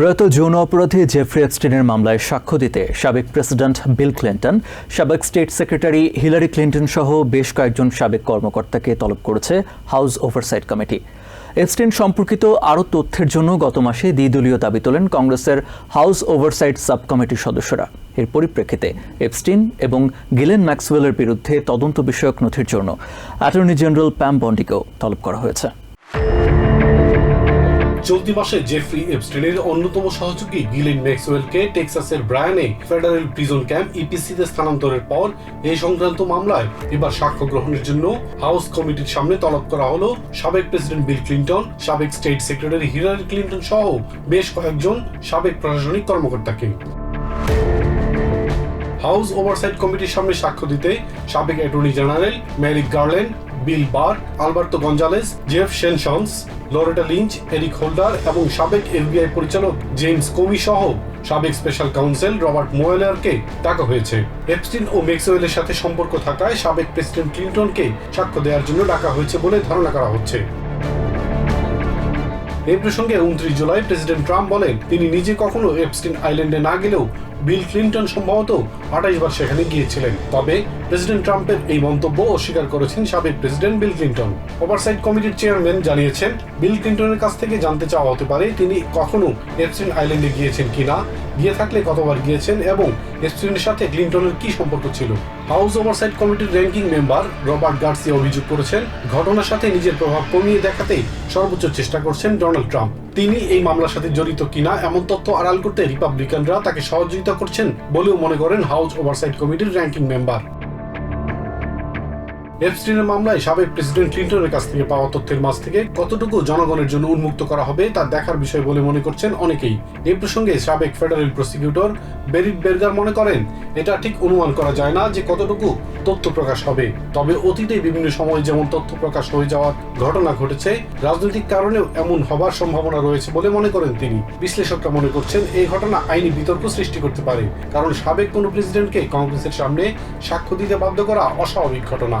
প্রয়াত যৌন অপরাধী জেফ্রি এপস্টিনের মামলায় সাক্ষ্য দিতে সাবেক প্রেসিডেন্ট বিল ক্লিন্টন, সাবেক স্টেট সেক্রেটারি হিলারি ক্লিন্টন সহ বেশ কয়েকজন সাবেক কর্মকর্তাকে তলব করেছে হাউস ওভারসাইট কমিটি। এপস্টিন সম্পর্কিত আরও তথ্যের জন্য গত মাসে দ্বিদলীয় দাবি তোলেন কংগ্রেসের হাউস ওভারসাইট সাব কমিটির সদস্যরা। এর পরিপ্রেক্ষিতে এপস্টিন এবং গিলেন ম্যাক্সওয়েলের বিরুদ্ধে তদন্ত বিষয়ক নথির জন্য অ্যাটর্নি জেনারেল প্যাম বন্ডিকেও তলব করা হয়েছে। চলতি মাসে জেফ্রি এপস্টেনের অন্যতম সহযোগী গিলেন ম্যাক্সওয়েলকে টেক্সাসের ব্রায়ানে ফেডারেল প্রিজন ক্যাম্প ইপিসিতে স্থানান্তরের পর এই সংক্রান্ত মামলায় এবার সাক্ষ্য গ্রহণের জন্য হাউস কমিটির সামনে তলব করা হলো। সাবেক প্রেসিডেন্ট বিল ক্লিন্টন, সাবেক স্টেট সেক্রেটারি হিলারি ক্লিন্টন সহ বেশ কয়েকজন সাবেক প্রশাসনিক কর্মকর্তাকে। হাউস ওভারসাইট কমিটির সামনে সাক্ষ্য দিতে সাবেক attorney general Merrick Garland Bill Barr, Alberto Gonzales Jeff Sessions Loretta Lynch, Eric Holder এবং সাবেক এফবিআই পরিচালক জেমস কোমি সহ সাবেক স্পেশাল কাউন্সিল রবার্ট মোয়েলারকে ডাকা হয়েছে। এপস্টিন ও ম্যাক্সওয়েলের সাথে সম্পর্ক থাকায় সাবেক প্রেসিডেন্ট ক্লিন্টনকে সাক্ষ্য দেওয়ার জন্য ডাকা হয়েছে বলে ধারণা করা হচ্ছে। এই প্রসঙ্গে উনত্রিশ জুলাই প্রেসিডেন্ট ট্রাম্প বলেন, তিনি নিজে কখনো এপস্টিন আইল্যান্ডে না গেলেও বিল ক্লিন্টন সম্ভবত আঠাশ বার সেখানে গিয়েছিলেন। তবে প্রেসিডেন্ট ট্রাম্পের এই মন্তব্য অস্বীকার করেছেন সাবেক প্রেসিডেন্ট বিল ক্লিন্টন। ওভারসাইট কমিটির চেয়ারম্যান জানিয়েছেন, বিল ক্লিন্টনের কাছ থেকে জানতে চাওয়া হতে পারে তিনি কখনো এপস্টিন আইল্যান্ডে গিয়েছেন কিনা। গিয়ে থাকলে কতবার গিয়েছেন এবং স্টুডেন্টের সাথে ক্লিন্টনের কি সম্পর্ক ছিল? হাউস ওভারসাইট কমিটির র্যাঙ্কিং মেম্বার রবার্ট গার্সিয়া অভিযোগ করেছেন, ঘটনার সাথে নিজের প্রভাব কমিয়ে দেখাতে সর্বোচ্চ চেষ্টা করছেন ডোনাল্ড ট্রাম্প। তিনি এই মামলার সাথে জড়িত কিনা এমন তথ্য আড়াল করতে রিপাবলিকানরা তাকে সহযোগিতা করছেন বলেও মনে করেন হাউস ওভারসাইট কমিটির র্যাঙ্কিং মেম্বার এপস্টিনের মামলায় সাবেক প্রেসিডেন্ট ক্লিন্টনের কাছ থেকে পাওয়া তথ্যের মাঝ থেকে কতটুকু জনগণের জন্য উন্মুক্ত করা হবে তা দেখার বিষয় বলে মনে করছেন অনেকেই। এই প্রসঙ্গে সাবেক ফেডারেল প্রসিকিউটর বেরিট বেরগার মনে করেন, এটা ঠিক অনুমান করা যায় না যে কতটুকু তথ্য প্রকাশ হবে। তবে অতীতে বিভিন্ন সময় যেমন তথ্য প্রকাশ হয়ে যাওয়ার ঘটনা ঘটেছে, রাজনৈতিক কারণেও এমন হবার সম্ভাবনা রয়েছে বলে মনে করেন তিনি। বিশ্লেষকরা মনে করছেন, এই ঘটনা আইনি বিতর্ক সৃষ্টি করতে পারে, কারণ সাবেক কোনো প্রেসিডেন্টকে কংগ্রেসের সামনে সাক্ষ্য দিতে বাধ্য করা অস্বাভাবিক ঘটনা।